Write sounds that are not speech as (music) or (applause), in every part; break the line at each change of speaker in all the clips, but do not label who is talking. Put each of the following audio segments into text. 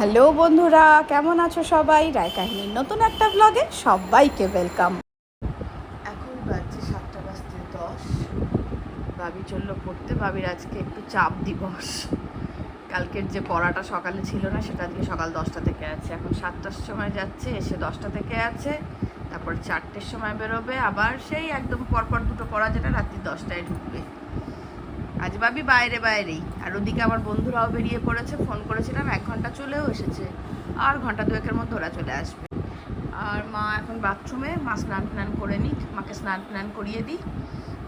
Hello বন্ধুরা, কেমন আছো সবাই? রায় কাহিনীর নতুন একটা ব্লগে সবাইকে ওয়েলকাম এখন বাজছে সাতটা বাজতে দশ। বাবি চলল পড়তে বাবির আজকে একটু চাপ দিবস। কালকের যে পড়াটা সকালে ছিল না, সেটা আজকে সকাল দশটা থেকে আছে। এখন সাতটার সময় যাচ্ছে, এসে দশটা থেকে আছে। তারপর চারটের সময় বেরোবে। আবার সেই একদম পরপর দুটো পড়া যেটা রাত্রি দশটায় ঢুকবে। আজ ভাবি বাইরে, বাইরেই। আর ওদিকে আমার বন্ধুরাও বেরিয়ে পড়েছে, ফোন করেছিলাম, এক ঘণ্টা চলেও এসেছে। আর ঘণ্টা দুয়েকের মধ্যে ওরা চলে আসবে। আর মা এখন বাথরুমে, মা স্নান টান করে নিক, মাকে স্নান টান করিয়ে দিই।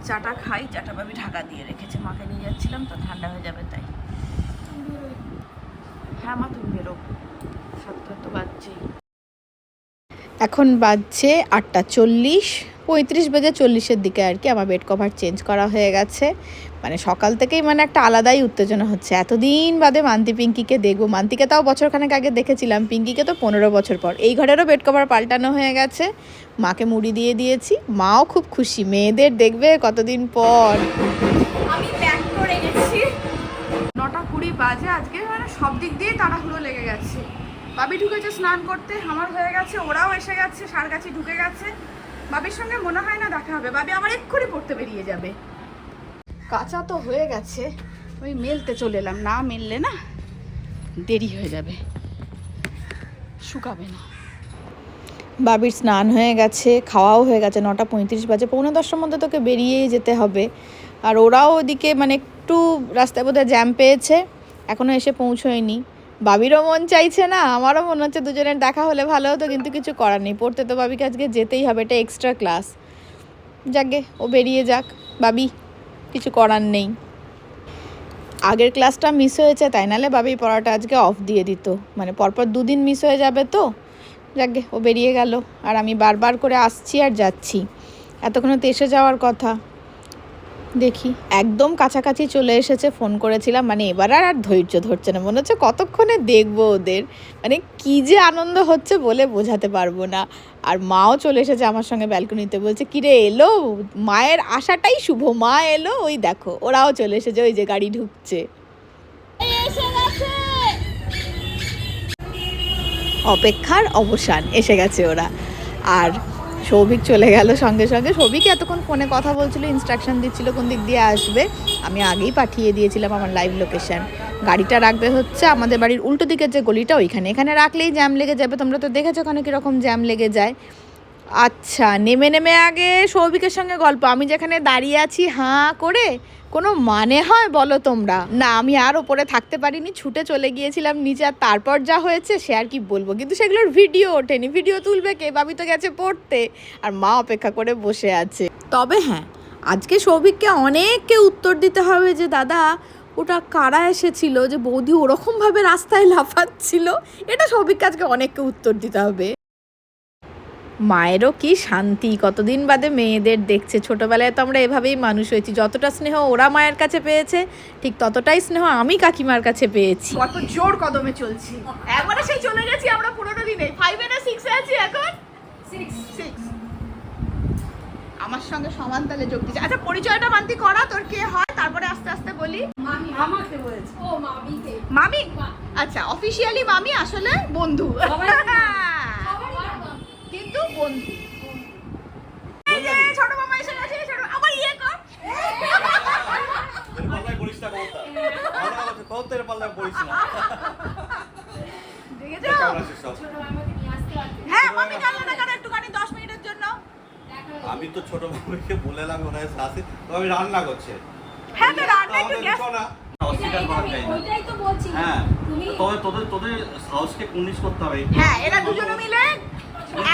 চাটা খাই, চাটা ভাবি ঢাকা দিয়ে রেখেছে, মাকে নিয়ে যাচ্ছিলাম, তো ঠান্ডা হয়ে যাবে তাই। হ্যাঁ মা, তুমি বেরো। সাতটা তো বাজছেই। এখন বাজছে আটটা চল্লিশ। পঁয়ত্রিশ বেজে চল্লিশের দিকে আর কি আমার বেড কভার চেঞ্জ করা হয়ে গেছে। মানে সকাল থেকেই মানে একটা আলাদাই উত্তেজনা হচ্ছে। এতদিন বাদে মান্তি পিঙ্কিকে দেখব। মান্তিকে তাও বছরখানেক আগে দেখেছিলাম। পিঙ্কিকে তো পনেরো বছর পর। এই ঘরেরও বেড কভার পাল্টানো হয়ে গেছে। মাকে মুড়ি দিয়ে দিয়েছি। মাও খুব খুশি। মেয়েদের দেখবে কতদিন পর।
আমি প্যাক করে গেছি
নটা কুড়ি বাজে আজকে। মানে সব দিক দিয়ে তাড়াহুড়ো লেগে গেছে। বাবি ঢুকেছে স্নান করতে। আমার হয়ে গেছে। ওরাও এসে গেছে। সার গাছি ঢুকে গেছে। বাবির সঙ্গে মনে হয় না দেখা হবে। বাবি আমার এক্ষুনি পড়তে বেরিয়ে যাবে। কাঁচা তো হয়ে গেছে। ওই মেলতে চলে এলাম। না মেললে না দেরি হয়ে যাবে। শুকাবে না। বাবির স্নান হয়ে গেছে, খাওয়াও হয়ে গেছে, নটা পঁয়ত্রিশ বাজে। পৌনে দশটার মধ্যে তোকে বেরিয়েই যেতে হবে। আর ওরাও ওদিকে মানে একটু রাস্তায় বোধহয় জ্যাম পেয়েছে। এখনও এসে পৌঁছোয়নি। বাবিরও মন চাইছে না, আমারও মনে হচ্ছে দুজনের দেখা হলে ভালো হতো, কিন্তু কিছু করার নেই। পড়তে তো বাবিকে আজকে যেতেই হবে, এটা এক্সট্রা ক্লাস যাকে, ও বেরিয়ে যাক। বাবি, কিছু করার নেই। আগের ক্লাসটা মিস হয়েছে, তাই নাহলে বাবি পড়াটা আজকে অফ দিয়ে দিত। মানে পরপর দুদিন মিস হয়ে যাবে তো। যাকে, ও বেরিয়ে গেল। আর আমি বারবার করে আসছি আর যাচ্ছি। এতক্ষণে তো এসে যাওয়ার কথা। দেখি। একদম কাছাকাছি চলে এসেছে ফোন করেছিলাম মানে এবার আর আর ধৈর্য ধরছে না। মনে হচ্ছে কতক্ষণে দেখব ওদের। মানে কি যে আনন্দ হচ্ছে বলে বোঝাতে পারব না। আর মাও চলে এসেছে আমার সঙ্গে ব্যালকনিতে বলছে কিরে এলো? মায়ের আশাটাই শুভ মা এলো? ওই দেখো ওরাও চলে এসেছে ওই যে গাড়ি ঢুকছে। অপেক্ষার অবসান এসে গেছে ওরা। আর সৌভিক চলে গেল সঙ্গে সঙ্গে। সৌভিক এতক্ষণ ফোনে কথা বলছিল ইনস্ট্রাকশন দিচ্ছিল কোন দিক দিয়ে আসবে। আমি আগেই পাঠিয়ে দিয়েছিলাম আমার লাইভ লোকেশন গাড়িটা রাখবে হচ্ছে আমাদের বাড়ির উল্টো দিকের যে গলিটা, ওইখানে। এখানে রাখলেই জ্যাম লেগে যাবে। তোমরা তো দেখেছ ওখানে কীরকম জ্যাম লেগে যায়। আচ্ছা নেমে নেমে আগে সৌভিকের সঙ্গে গল্প। আমি যেখানে দাঁড়িয়ে আছি, হাঁ করে, কোনো মানে হয় বলো তোমরা? না, আমি আর ওপরে থাকতে পারিনি, ছুটে চলে গিয়েছিলাম নিচে, আর তারপর যা হয়েছে সে আর কি বলব? কিন্তু সেগুলোর ভিডিও ওঠেনি। ভিডিও তুলবে কে? বাবি তো গেছে পড়তে, আর মা অপেক্ষা করে বসে আছে। তবে হ্যাঁ আজকে সৌভিককে অনেককে উত্তর দিতে হবে যে, দাদা, ওটা কারা এসেছিল? যে বৌদি ওরকমভাবে রাস্তায় লাফাচ্ছিল? এটা সৌভিককে আজকে অনেককে উত্তর দিতে হবে। মায়েরও কি শান্তি? কতদিন বাদে মেয়েদের দেখছে। ছোটোবেলায় তো আমরা এভাবেই মানুষ হয়েছি। যতটা স্নেহ ওরা মায়ের কাছে পেয়েছে ঠিক ততটাই স্নেহ আমি কাকিমার কাছে পেয়েছি। কত জোর কদমে চলছি। একবারে সেই চলে গেছি আমরা পুরোনো দিনে। ফাইভে না সিক্সে আছি এখন?
সিক্স
সিক্স আমার সঙ্গে সমান তালে যোগ দিচ্ছে আচ্ছা পরিচয়টা মানতি করা তোর কে হয়? তারপরে আস্তে আস্তে বলি।
মামি আমাকে বলেছে। ও মামিকে।
মামি? আচ্ছা অফিসিয়ালি মামি আসলে বন্ধু
সবাই- সবারই মামি।
কিন্তু বন্ধু ছোট মামা এসে গেছে ছোট আবার ইয়ে কর
পাল্লায় পড়িস না কথা, কৌতার পাল্লায় পড়িস না।
দেখেছ
কেমন আছিস সব?
ছোট মামাকে নিয়ে আসতে পারতে।
হ্যাঁ মামি জানলে না কেন একটুখানি দশ মিনিটের জন্য
আমি তো ছোট মামাকে বলে এলাম ওখানে আসি তো আমি রান্না করছে
হ্যাঁ তো রান্না একটু গ্যাস
শোনা
এটা-
অস্বীকার
এটা
করা যায় না
ওইটাই তো বলছি
হ্যাঁ তবে তোদের তোদের সাহসকে কুর্নিশ করতে হবে
হ্যাঁ এরা দুজনে মিলে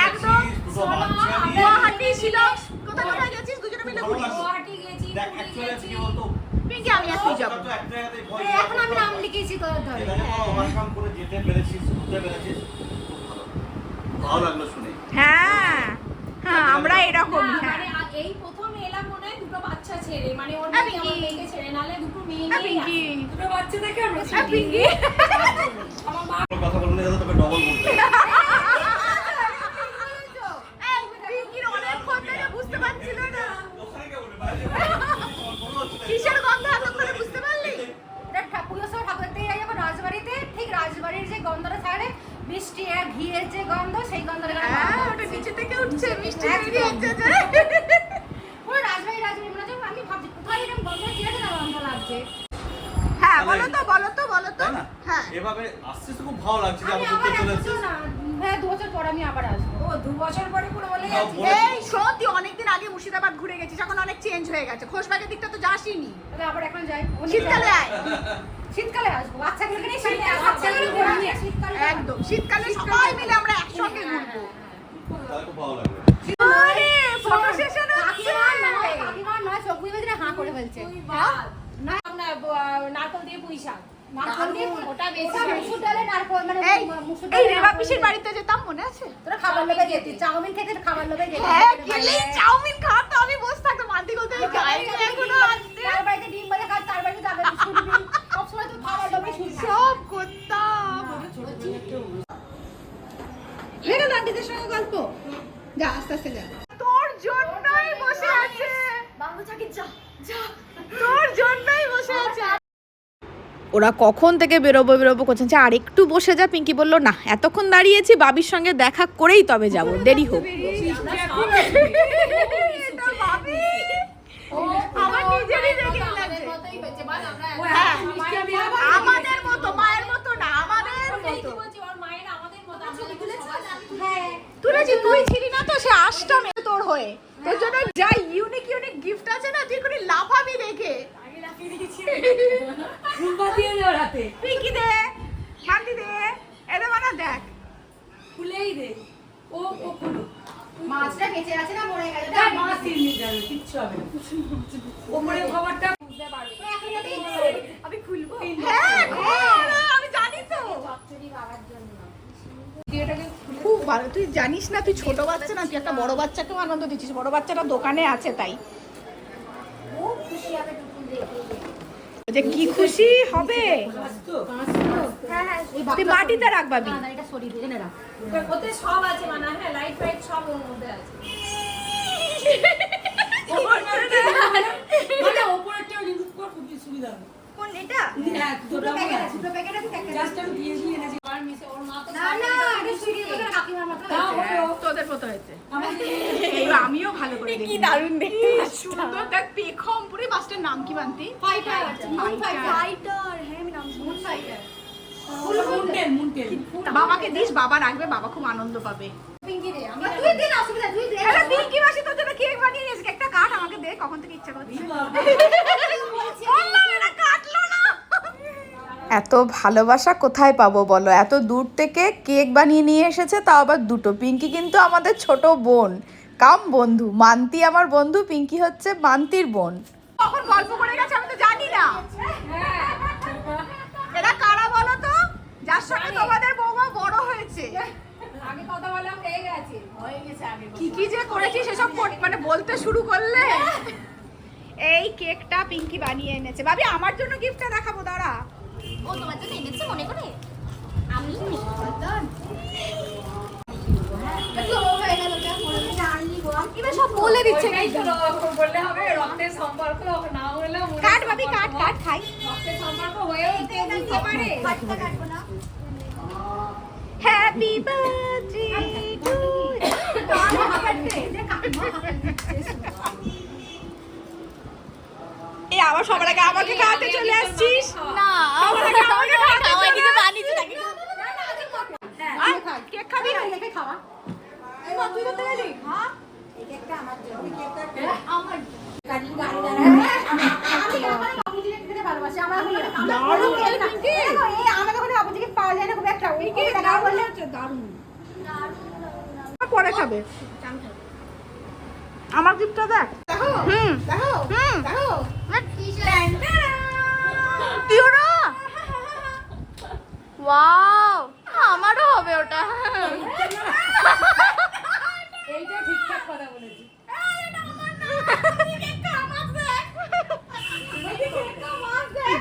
একদম গুয়াহাটি ছিল। কোথায় কোথায় গেছিস? দুজনে মিলে।
গুয়াহাটি গেছি
দেখ অ্যাকচুয়ালি কি বলতো?
পিঙ্কি আমি এখনই যাব।
এখন আমি নাম লিখেছি তোদের ধরে।
ওভারকাম করে যেতে পেরেছিস ঘুরতে পেরেছিস ভালো। লাগল শুনে।
হ্যাঁ। হ্যাঁ আমরা এরকমই
না,
হ্যাঁ।
মানে এই প্রথম এলাম মনে হয় দুটো বাচ্চা ছেড়ে। মানে ওর
হ্যাঁ,
আমার মেয়েকে ছেড়ে নালে দুটো মেয়ে
হ্যাঁ, পিঙ্কি।
দুটো বাচ্চা দেখে আমরা
হ্যাঁ, পিঙ্কি।
আমার মা
কথা যাতে তোকে ডবল বলতে (laughs) হয়।
এই, পিঙ্কির অনেকক্ষণ থেকে বুঝতে পারছিল না।
ওখানে কে বলবে? বাইরে বলো হচ্ছে না।
কিসের গন্ধ এতক্ষণে বুঝতে পারলি?
দেখ, ঠাকুর সব ঠাকুর দেখতে যাই যখন রাজবাড়িতে ঠিক রাজবাড়ির যে গন্ধটা থাকে মিষ্টি ঘিয়ের যে গন্ধ সেই গন্ধটা
হ্যাঁ ওটা নিচে থেকে উঠছে মিষ্টি বেরিয়ে যাচ্ছে যে।
পুরো রাজবাড়ি রাজবাড়ি মনে হচ্ছে আমি ভাবছি কোথায় এরকম গন্ধ কি আছে না গন্ধ লাগছে।
হ্যাঁ বলো তো বলো তো বলো তো। হ্যাঁ।
এভাবে আসতে আসতে খুব ভালো লাগছে যে
আমি
ঘুরতে চলে
আসব হ্যাঁ দু বছর পর আমি আবার আসব। ও দু বছর পরে পুরো বলে গেছি
এই শোন অনেকদিন আগে মুর্শিদাবাদ ঘুরে গেছিস এখন অনেক চেঞ্জ হয়ে গেছে। খোশবাগের দিকটা তো যাসইনি।
তাহলে আবার এখন যাই।
শীতকালে আয়।
শীতকালে আসব। বাচ্চাগুলোকে নিয়ে শীতকালে বাচ্চাগুলো
একদম। শীতকালে সবাই মিলে আমরা একসঙ্গে ঘুরবো। হ্যাঁ?
না না ব- নারকল দিয়ে পুঁই শাক। মানে
এই রেবা পিসির বাড়িতে যেতাম মনে আছে?
তোরা খাবার লোভে যেতি। চাউমিন খেতে খাবার লোভে যেতি
হ্যাঁ চাউমিন খাওয়া তো আমি বসে থাকতাম। বলতে সঙ্গে গল্প। যা আস্তে আস্তে যা। তোর জন্যই বসে আছে।
বাবু চাকি যা যা।
তোর জন্যই বসে আছে। ওরা কখন থেকে বেরোবো বেরোবো করছেন? যে আর একটু বসে যা পিঙ্কি বলল না এতক্ষণ দাঁড়িয়েছি বাবির সঙ্গে দেখা করেই তবে যাব। দেরি হোক। আমার নিজেরই দেখে লাগছে। হ্যাঁ, আমাদের মতো মায়ের মতো না আমাদের মতো
হ্যাঁ
তুলেছি তুই ছিলি না তো সে আষ্টম তোর হয়ে। তোর জন্য যা ইউনিক ইউনিক গিফট আছে না তুই কোনো লাফাবি দেখে। পিঙ্কি দে মান্তি দে এদের মানে দেখ।
খুলেই দে। ও ও খুলো
মাছটা বেঁচে আছে না মরে গেছে
তার মাছ তিন যাবে কিচ্ছু হবে ওপরে খাবারটা বুঝতে পারবে। আমি খুলবো।
হ্যাঁ হ্যাঁ, আমি জানি তো।
চচ্চড়ি বাবার জন্য।
এটাকে
খুব ভালো। তুই জানিস না তুই ছোট বাচ্চা না তুই একটা বড় বাচ্চাকেও আনন্দ দিচ্ছিস। বড় বাচ্চাটা দোকানে আছে তাই। যে কি খুশি হবে?
হ্যাঁ হ্যাঁ।
তুই মাটিতে
রাখ
ওতে সব আছে মানে হ্যাঁ লাইট ফাইট সব ওর মধ্যে আছে। মানে রিমুভ কর খুব সুবিধা হবে।
কোন এটা
হ্যাঁ
দুটো প্যাকেট আছে দুটো প্যাকেট আছে একটা
জাস্ট আমি দিয়ে দিয়ে এনেছি। আর মিশে ওর মা তো
না না এটা সরিয়ে দিয়ে কাকিমার মতো
তাও
হয়েছে।
হলো
তোদের মতো হয়েছে আমিও ভালো করে দেখি। কি দারুণ দেখতে সুন্দর দেখ পেখম পুরি মাছটার নাম কি বান্তি
ফাইটার ফাইটার
ফাইটার হ্যাঁ আমি নাম
মুন ফাইটার
মুন্টেল মুন্টেল
বাবাকে দিস বাবা রাখবে বাবা খুব আনন্দ পাবে।
পিঙ্কি দে আমি তুই দে না অসুবিধা তুই দে।
আরে তুই কি মাসি তোর জন্য কেক বানিয়ে নিয়েছিস কেকটা কাট আমাকে দে কখন থেকে ইচ্ছা করছে। (laughs) এত ভালোবাসা কোথায় পাবো বলো? এত দূর থেকে কেক বানিয়ে নিয়ে এসেছে তাও আবার দুটো। পিঙ্কি কিন্তু আমাদের ছোট বোন। কাম বন্ধু। মান্তি আমার বন্ধু পিঙ্কি হচ্ছে মান্তির বোন। কখন গল্প করে গেছে আমি তো জানি না। এরা কারা বলো তো? যার সঙ্গে তোমাদের বৌমা বড় হয়েছে।
আগে কথা বললাম হয়ে গেছে। হয়ে গেছে আগে
কি কি যে করেছি সেসব মানে বলতে শুরু করলে? এই কেকটা পিঙ্কি বানিয়ে এনেছে। ভাবি আমার জন্য গিফটটা দেখাবো দাঁড়া।
ও, তোমার জন্য এনেছে মনে করে? আমি? এবার সব বলে দিচ্ছে
বললে হবে রক্তের সম্পর্ক না হলেও
কাট ভাবি, কাট কাট, খাই।
রক্তের সম্পর্ক হয়েও কেউ পারে
হ্যাপি বার্থডে টু এই আবার সবার আগে আমাকে খাওয়াতে চলে আসছিস
না
সবার আগে আমাকে খাওয়াতে
আমার
চলে আসছিস।
বানিয়েছি নাকি
আয়, কেক খাবি
দেখে খাওয়া
তুই তো গেলি হ্যাঁ
এই কেকটা আমার জন্য আমার গাড়ি গাড়ি আমি বাবুজিকে খেতে ভালোবাসি আমার
দারুণ
কেক না।
পিঙ্কি।
দেখো, এই আমাদের ওখানে বাবুজিকে পাওয়া যায় না খুব একটা ওই কেক দেখা
দারুণ পরে খাবে আমার গিফটটা দেখ
দেখো
হুম
দেখো
হুম
দেখো
দিও না ওয়াও আমারও হবে ওটা।
এইটা ঠিকঠাক কথা বলেছি।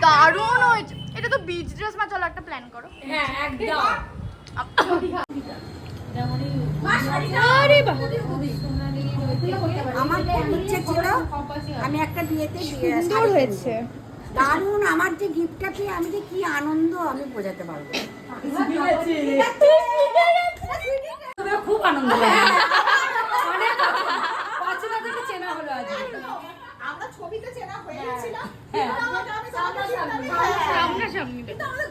দারুণ হয়েছে। এটা তো বিচ ড্রেস মা চলো একটা প্ল্যান করো।
হ্যাঁ একদম।
আমার আমি একটা বিয়েতে বিয়ে
সুন্দর হয়েছে।
দারুণ আমার যে গিফটটা পেয়ে আমি যে কি আনন্দ আমি বোঝাতে পারব। খুব
আনন্দ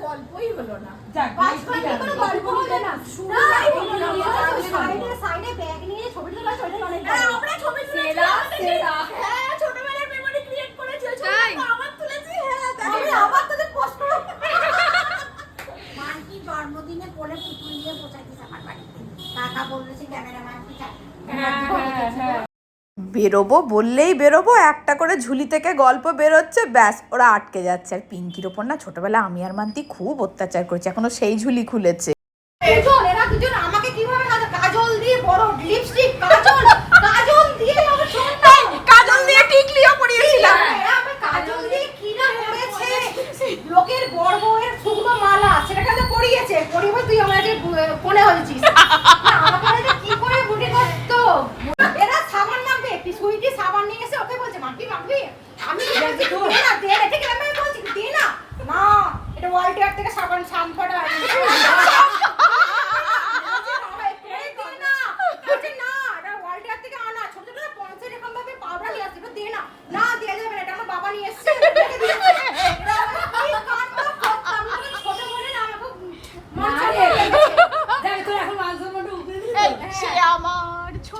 গল্পই হলো না। গল্প হলো না।
সাইডে ব্যাগ নিয়ে ছবি তোলা ছবি তোলা। অনেক
হ্যাঁ, আমরা ছবি
সেরা, সেরা।
হ্যাঁ ছোটবেলার মেমোরি ক্রিয়েট করেছি ওই
তাই?
ছবিটা আবার তুলেছি হ্যাঁ
আমি আবার তোদের পোস্ট করব।
মানকি জন্মদিনে কোলে পুতুল দিয়ে বসাইছিস আমার বাড়িতে? কাকা বলেছে ক্যামেরাম্যান কি
হ্যাঁ হ্যাঁ হ্যাঁ।
বেরোবো বললেই বেরোবো একটা করে ঝুলি থেকে গল্প বেরোচ্ছে ব্যাস ওরা আটকে যাচ্ছে। আর পিঙ্কির ওপর না ছোটবেলা আমি আর মান্তি খুব অত্যাচার করেছি এখনও সেই ঝুলি খুলেছে
দুজন এরা দুজন আমাকে কীভাবে কাজল কাজল দিয়ে বড় লিপস্টিক কাজল কাজল দিয়ে আমাকে সুন্দর
কাজল দিয়ে টিকলিও পরিয়েছিলাম
এরা আমাকে কাজল দিয়ে কি না করেছে লোকের বড় বউয়ের শুকনো মালা সেটাকে তো পরিয়েছে পরিয়ে তুই আমার যে ফোনে হয়েছিস আমাকে যে কি করে বুড়ি করতো এরা সাবান মাখবে একটি সুইটি সাবান নিয়ে এসে ওকে বলছে মাখবি মাখবি আমি বলছি, দে না দে না ঠিক আছে আমি বলছি দে না না এটা ওয়ালটেয়ার থেকে সাবান শ্যাম্পুটা বাবা নিয়ে এসছে রেখে দিয়েছে। এরা কি কাণ্ড করতাম, আমি ছোট বলে না আমাকে মারছে।
আরে, দেখ তোর এখন মান সম্মানটা উপরে দিলি তো?
সে আমার ছোট
খুব চালাতো, খুব, খুব।
বলেছি, কথা দেবে, তুই আমার বাড়িতে যাবি, আমার
আমি
বাড়িতে
মান্তির
যাবি।
বাড়িতেই
বসো, বসো, বসো, বসো, বসো, থাকো। না, তুমি ওখানে থাকো। কিচ্ছু করে ও কিছু
সত্যি
করবে না।
কথা,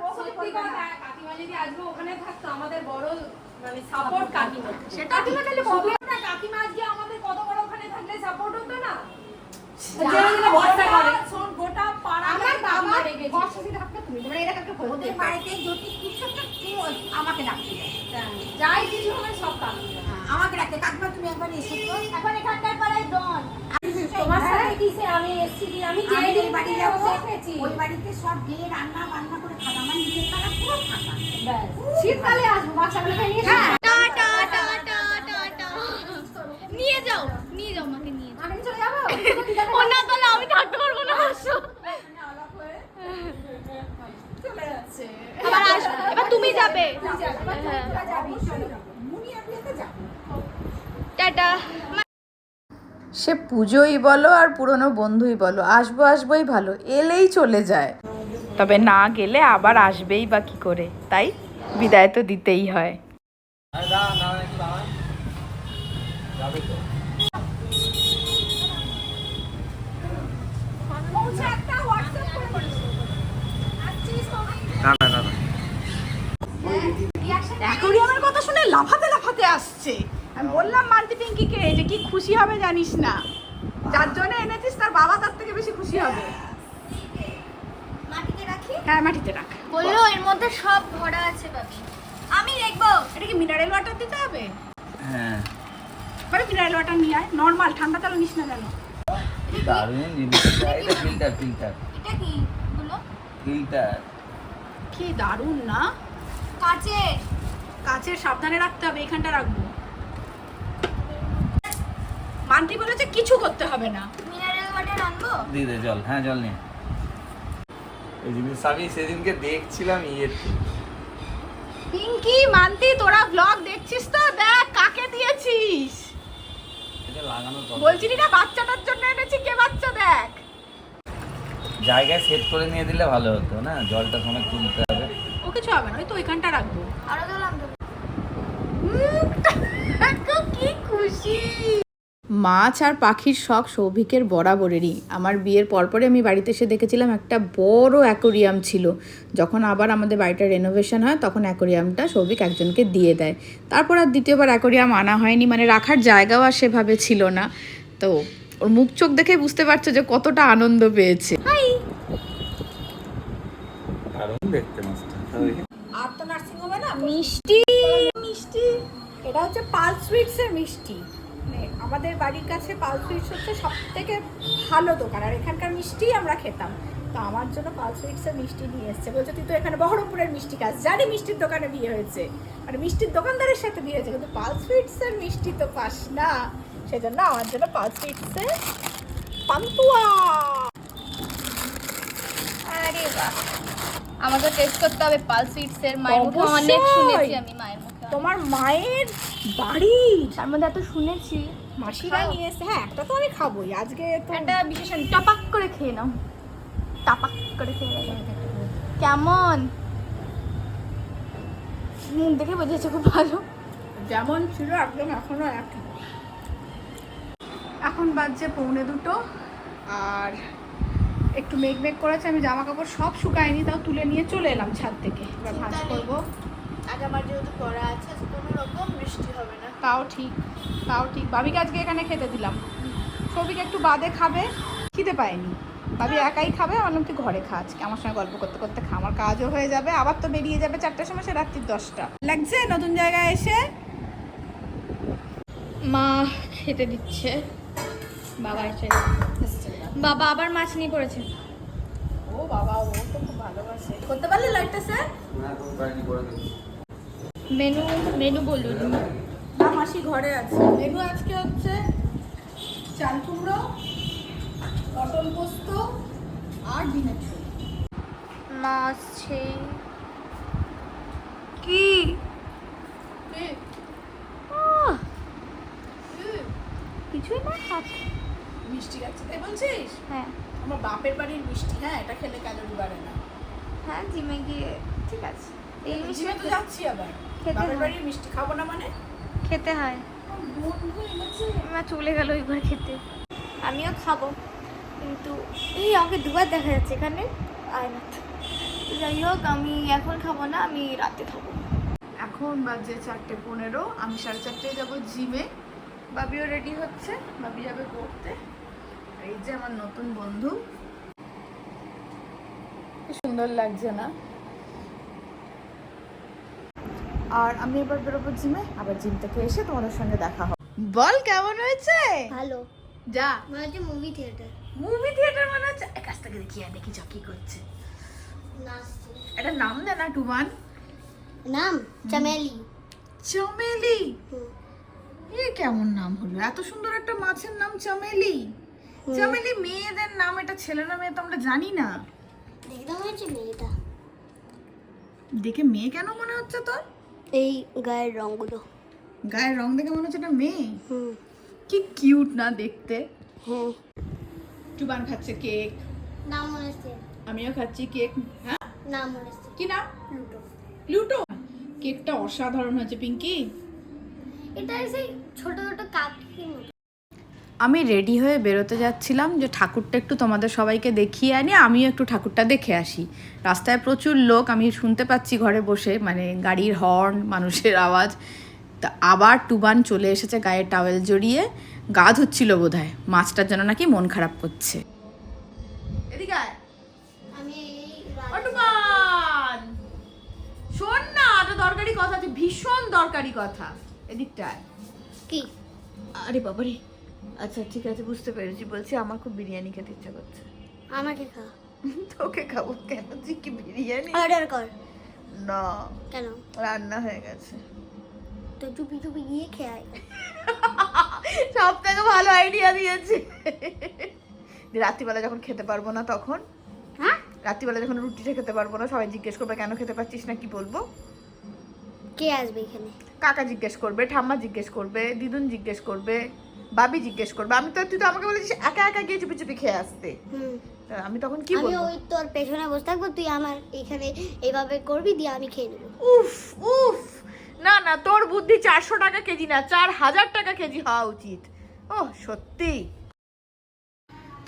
কাকিমা যদি আজকে ওখানে থাকতো। আমাদের বড় মানে সাপোর্ট কাকিমা।
সেটা কাকিমা তাহলে
কাকিমা আজকে আমাদের কত বড় ওখানে থাকলে সাপোর্ট হতো না যেটা যেটা ভরসা করে শোন গোটা পাড়া
আমার বাবা
কাকিমা রেখেছে।
বর্ষাতে থাকতে তুমি তোমরা এরকম একটা বলতে
ওদের বাড়িতে যদি কিছু একটা কেউ আমাকে ডাকতে যায়
যাই কিছু হয় সব কাকিমা
আমাকে ডাকতে কাকিমা তুমি একবার এসো তো
এখন এখানকার পাড়ায় ডন
তোমার সাথে কিসে আমি এসেছি আমি
আমি বাড়ি যাব ওই বাড়িতে সব গিয়ে রান্না বান্না করে খাওয়া আমার নিজের পাড়া পুরো ফাঁকা
শীতকালে আসব। বাচ্চাগুলোকে নিয়ে
হ্যাঁ।
টাটা টাটা টাটা নিয়ে যাও নিয়ে যাও আমাকে নিয়ে
আমি চলে যাব।
ও না তাহলে আমি থাকতে পারব না আসো আবার আসো এবার তুমি যাবে হ্যাঁ
যাবি চলো মুনিয়া বিয়েতে যাব
টাটা
সে পুজোই বলো আর পুরনো বন্ধুই বলো আসব আসবোই ভালো এলেই চলে যায়। তবে না গেলে আবার আসবেই বা কি করে তাই? বিদায় তো দিতেই হয়। অ্যাকোরিয়ামের কথা শুনে লাফাতে লাফাতে আসছে। আমি বললাম মালতি পিঙ্কিকে যে কি খুশি হবে জানিস না। যার জন্য এনেছিস তার বাবা তার থেকে বেশি খুশি হবে।
মাটিতে রাখি?
হ্যাঁ মাটিতে রাখ।
বলল এর মধ্যে সব ভরা আছে বাবি আমি দেখব।
এটা কি মিনারেল ওয়াটার দিতে হবে?
হ্যাঁ।
মানে মিনারেল ওয়াটার নিয়ে আয়। নর্মাল ঠান্ডা তেল নিস না কেন?
দারুণ জিনিস। এটা ফিল্টার ফিল্টার
এটা কি? বলো।
ফিল্টার
কি দারুণ না।
কাচে
কাছের সাবধানে রাখতে হবে এখানটা রাখব। মান্তি বলেছে কিছু করতে হবে না।
মিনারেল ওয়াটার আনব?
দিয়ে দে জল। হ্যাঁ জল নে এই জিনিস আমি সেদিনকে দেখছিলাম ইয়ের
পিঙ্কি মান্তি তোরা ব্লগ দেখছিস তো? দেখ কাকে দিয়েছিস?
এটা
বলছিলি না বাচ্চাটার জন্য এনেছি কে বাচ্চা দেখ?
জায়গায় সেট করে নিয়ে দিলে ভালো হতো না? জলটা সময় তুলতে হবে।
ও কিছু হবে না ওই তো ওইখানটা রাখব।
আরও জল আনব। (laughs)
কি খুশি। মাছ আর পাখির শখ সৌভিকের বরাবরেরই। আমার বিয়ের পরপরে আমি বাড়িতে এসে দেখেছিলাম একটা বড় অ্যাকোরিয়াম ছিল। যখন আবার আমাদের বাড়িটা রেনোভেশন হয় তখন অ্যাকোরিয়ামটা সৌভিক একজনকে দিয়ে দেয়। তারপর আর দ্বিতীয়বার অ্যাকোরিয়াম আনা হয়নি মানে রাখার জায়গাও আর সেভাবে ছিল না। তো ওর মুখ চোখ দেখে বুঝতে পারছ যে কতটা আনন্দ পেয়েছে।
আর তো নার্সিং না
মিষ্টি
মিষ্টি। এটা হচ্ছে পাল সুইটসের মিষ্টি। মানে আমাদের বাড়ির কাছে পাল সুইটস হচ্ছে সব থেকে ভালো দোকান আর এখানকার মিষ্টি আমরা খেতাম। তো আমার জন্য পাল সুইটসের মিষ্টি নিয়ে এসছে। বলছে তুই তো এখানে বহরমপুরের মিষ্টি খাস। জানি মিষ্টির দোকানে বিয়ে হয়েছে। মানে মিষ্টির দোকানদারের সাথে বিয়ে হয়েছে কিন্তু পাল সুইটসের মিষ্টি তো পাস না। সেজন্য আমার জন্য পাল সুইটসের পান্তুয়া।
আরে বাহ। আমাকে টেস্ট করতে হবে পাল সুইটস এর। মায়ের মুখে অনেক শুনেছি আমি মায়ের মুখে
তোমার মায়ের বাড়ি?
তার মধ্যে এত শুনেছি।
মাসিরা নিয়ে এসে হ্যাঁ একটা তো আমি খাবোই। আজকে তো
একটা বিশেষ টপাক করে খেয়ে নাও। টাপাক করে খেয়ে কেমন? মুখ দেখে বোঝাচ্ছে খুব ভালো।
যেমন ছিল একদম এখনও একই।
এখন বাজছে পৌনে দুটো আর একটু মেঘ মেঘ করেছে আমি জামা কাপড় সব শুকায়নি তাও তুলে নিয়ে চলে এলাম ছাদ থেকে। এবার ভাঁজ করব।
আজ আমার যেহেতু করা আছে কোনো রকম বৃষ্টি হবে না।
তাও ঠিক তাও ঠিক। বাবিকে আজকে এখানে খেতে দিলাম। সবিকে একটু বাদে খাবে খিদে পায়নি। ভাবি একাই খাবে বললাম তুই ঘরে খা আজকে। আমার সঙ্গে গল্প করতে করতে খা আমার কাজও হয়ে যাবে। আবার তো বেরিয়ে যাবে চারটার সময় সে রাত্রির দশটা। লাগছে নতুন জায়গায় এসে?
মা খেতে দিচ্ছে। বাবা এসে বাবা আবার মাছ নিয়ে পড়েছে।
ও বাবা ও তো খুব ভালোবাসে। করতে পারলে
মেনু মেনু বলুন।
মাসি ঘরে আছে। মেনু আজকে হচ্ছে চাল কুমড়ো পটল পোস্ত আর ডিমের ঝোল।
মাছ
কি?
কিছুই না
মিষ্টি আছে তাই বলছিস?
হ্যাঁ।
আমার বাপের বাড়ির মিষ্টি হ্যাঁ এটা খেলে ক্যালোরি বাড়ে না।
হ্যাঁ জিমে গিয়ে ঠিক আছে। এই মিষ্টি
জিমে তো যাচ্ছি আবার। বাপের বাড়ির মিষ্টি খাব না মানে?
খেতে হয়। মা চলে গেল ওই ঘরে খেতে। আমিও খাব। কিন্তু এই আমাকে দুবার দেখা যাচ্ছে এখানে। যাই হোক, আমি এখন খাব না, আমি রাতে খাব।
এখন বাজে চারটে পনেরো, আমি সাড়ে চারটেয় যাব জিমে বাবিও রেডি হচ্ছে, বাবি যাবে করতে এই যে আমার নতুন বন্ধু। সুন্দর লাগছে না? আর আমি এবার বেরোবো জিমে আবার জিম থেকে এসে তোমাদের সঙ্গে দেখা হবে। বল কেমন হয়েছে?
ভালো।
যা।
মনে হচ্ছে মুভি থিয়েটার
মুভি থিয়েটার মনে হচ্ছে এক কাছ থেকে দেখি আর দেখি কি করছে।
নাচছে
এটা নাম দে না টুমান।
নাম? চামেলি।
চমেলি? এ কেমন নাম হলো? এত সুন্দর একটা মাছের নাম চমেলি। চমেলি মেয়েদের নাম এটা ছেলে না মেয়ে তো আমরা জানি না।
দেখতে মনে হচ্ছে মেয়েটা।
দেখে মেয়ে কেন মনে হচ্ছে তোর?
এই গায়ের রঙগুলো
গায়ের রং দেখে মনে হচ্ছে এটা মেয়ে। কি কিউট না দেখতে।
হ্যাঁ
টুবান খাচ্ছে কেক।
নাম মনে হচ্ছে
আমিও খাচ্ছি কেক। হ্যাঁ?
নাম মনে হচ্ছে
কি নাম?
লুটো
লুটো কেকটা অসাধারণ হয়েছে পিঙ্কি।
এটা সেই ছোট ছোট কাপ মতো।
আমি রেডি হয়ে বেরোতে যাচ্ছিলাম যে ঠাকুরটা একটু তোমাদের সবাইকে দেখিয়ে আনি আমিও একটু ঠাকুরটা দেখে আসি। রাস্তায় প্রচুর লোক আমি শুনতে পাচ্ছি ঘরে বসে মানে গাড়ির হর্ন মানুষের আওয়াজ। তা আবার টুবান চলে এসেছে গায়ে টাওয়েল জড়িয়ে গা ধুচ্ছিল বোধ হয় মাছটার জন্য নাকি মন খারাপ করছে। এদিকে শোন না একটা দরকারি কথা আছে ভীষণ দরকারি কথা। এদিকটা।
কি?
আরে বাবারে। আচ্ছা ঠিক আছে বুঝতে পেরেছি। বলছি আমার খুব বিরিয়ানি খেতে ইচ্ছা করছে।
আমাকে খা
তোকে খাব কেন? তুই কি বিরিয়ানি?
অর্ডার কর।
না।
কেন?
রান্না হয়ে গেছে।
তো চুপি চুপি গিয়ে খেয়ে আয়। (laughs)
সব থেকে ভালো আইডিয়া দিয়েছে। রাত্রিবেলা যখন খেতে পারব না তখন?
হ্যাঁ?
রাত্রিবেলা যখন রুটিটা খেতে পারব না সবাই জিজ্ঞেস করবে কেন খেতে পারছিস না? কি বলব?
কে আসবে এখানে?
কাকা জিজ্ঞেস করবে ঠাম্মা জিজ্ঞেস করবে দিদুন জিজ্ঞেস করবে। বাবি জিজ্ঞেস করবে। আমি তো তুই তো আমাকে বলেছিস একা একা গিয়ে চুপি চুপি খেয়ে আসতে। তা আমি তখন কি
আমি
বলব?
ওই তোর পেছনে বসে থাকব তুই আমার এখানে এইভাবে করবি দিয়ে আমি খেয়ে নেব।
উফ উফ। না না তোর বুদ্ধি চারশো টাকা কেজি না চার হাজার টাকা কেজি হওয়া উচিত। ও সত্যি।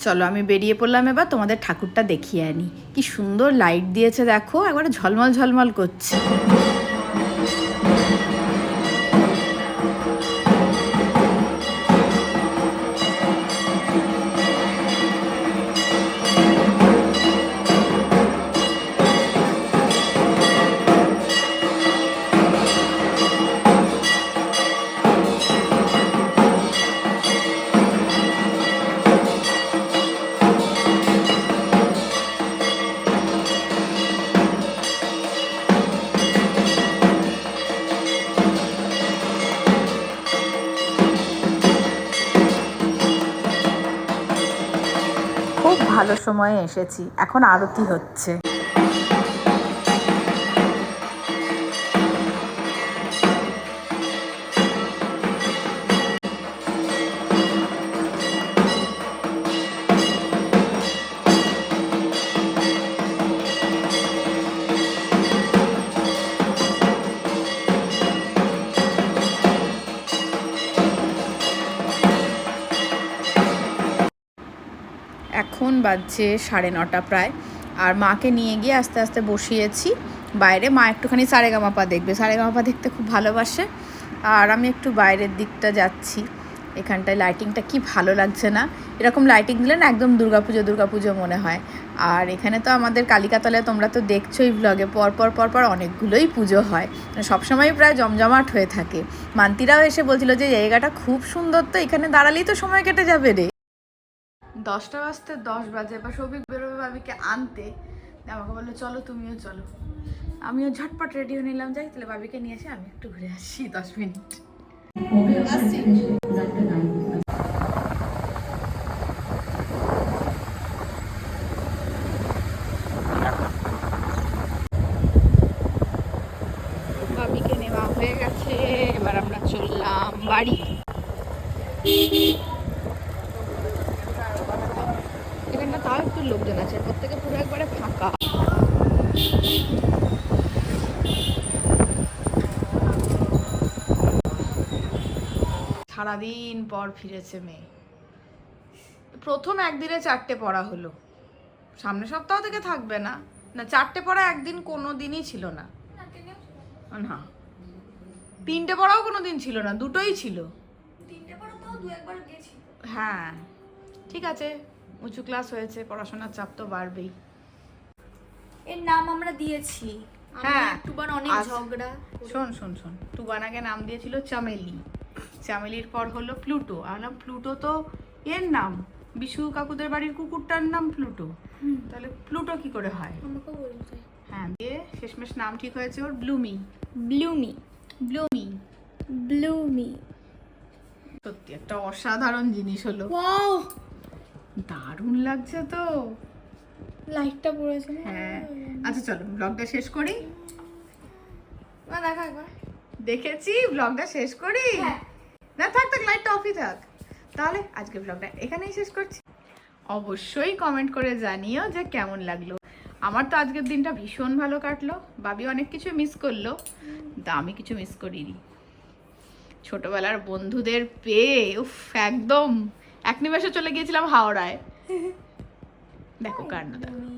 চলো আমি বেরিয়ে পড়লাম এবার তোমাদের ঠাকুরটা দেখিয়ে আনি। কি সুন্দর লাইট দিয়েছে দেখো একবারে ঝলমল ঝলমল করছে। সময়ে এসেছি এখন আরতি হচ্ছে। বাজছে সাড়ে নটা প্রায়। আর মাকে নিয়ে গিয়ে আস্তে আস্তে বসিয়েছি। বাইরে মা একটুখানি সারেগামাপা দেখবে। সারেগামাপা দেখতে খুব ভালোবাসে। আর আমি একটু বাইরের দিকটা যাচ্ছি। এখানটায় লাইটিংটা কি ভালো লাগছে না। এরকম লাইটিং দিলে না একদম দুর্গাপুজো দুর্গাপুজো মনে হয়। আর এখানে তো আমাদের কালিকাতলায় তোমরা তো দেখছোই ব্লগে পরপর পর পর পর অনেকগুলোই পুজো হয়। মানে সবসময় প্রায় জমজমাট হয়ে থাকে। মান্তিরাও এসে বলছিল যে, জায়গাটা খুব সুন্দর তো, এখানে দাঁড়ালেই তো সময় কেটে যাবে রে। দশটা বাজতে দশ বাজে বা সৌভিক বেরোবে ভাবিকে আনতে। আমাকে বলল, চলো, তুমিও চলো। আমিও ঝটপট রেডি হয়ে নিলাম, যাই, তাহলে ভাবিকে নিয়ে এসে আমি একটু ঘুরে আসি দশ মিনিট আসছি বাবিকে নেওয়া হয়ে গেছে এবার আমরা চললাম বাড়ি এখানটা তাও একটু লোকজন আছে প্রত্যেকে পুরো একবারে ফাঁকা সারাদিন পর ফিরেছে মেয়ে। প্রথম একদিনে চারটে পড়া হলো। সামনের সপ্তাহ থেকে থাকবে না। না চারটে পড়া একদিন কোনো দিনই ছিল না। না তিনটে পড়াও কোনো দিন ছিল না দুটোই ছিল। হ্যাঁ ঠিক আছে উঁচু ক্লাস হয়েছে পড়াশোনার চাপ তো বাড়বেই।
এর নাম আমরা দিয়েছি।
হ্যাঁ,
একটুবার অনেক ঝগড়া
শোন শোন শোন তুবানাকে নাম দিয়েছিল চামেলি। চামেলির পর হলো প্লুটো। আর না প্লুটো তো এর নাম। বিশু কাকুদের বাড়ির কুকুরটার নাম প্লুটো। তাহলে প্লুটো কি করে হয়? হ্যাঁ দিয়ে শেষমেশ নাম ঠিক হয়েছে ওর ব্লুমি।
ব্লুমি।
ব্লুমি।
ব্লুমি।
সত্যি একটা অসাধারণ জিনিস হলো। দারুণ লাগছে তো।
লাইটটা পড়েছে
হ্যাঁ। আচ্ছা চলো ব্লগটা শেষ করি।
দেখা একবার।
দেখেছি ব্লগটা শেষ করি।
হ্যাঁ।
না থাক থাক লাইটটা অফই থাক। তাহলে আজকে ব্লগটা এখানেই শেষ করছি। অবশ্যই কমেন্ট করে জানিও যে কেমন লাগল। আমার তো আজকের দিনটা ভীষণ ভালো কাটলো। বাবি অনেক কিছু মিস করল। কিন্তু আমি কিছু মিস করিনি। ছোটবেলার বন্ধুদের পেয়ে উফ একদম। এক নিমেষে চলে গিয়েছিলাম হাওড়ায়। (laughs) দেখো কান্নাটা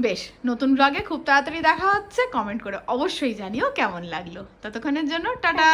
বেশ, নতুন ব্লগে খুব তাড়াতাড়ি দেখা হচ্ছে কমেন্ট করে অবশ্যই জানিও কেমন লাগল। ততক্ষণের জন্য, টাটা!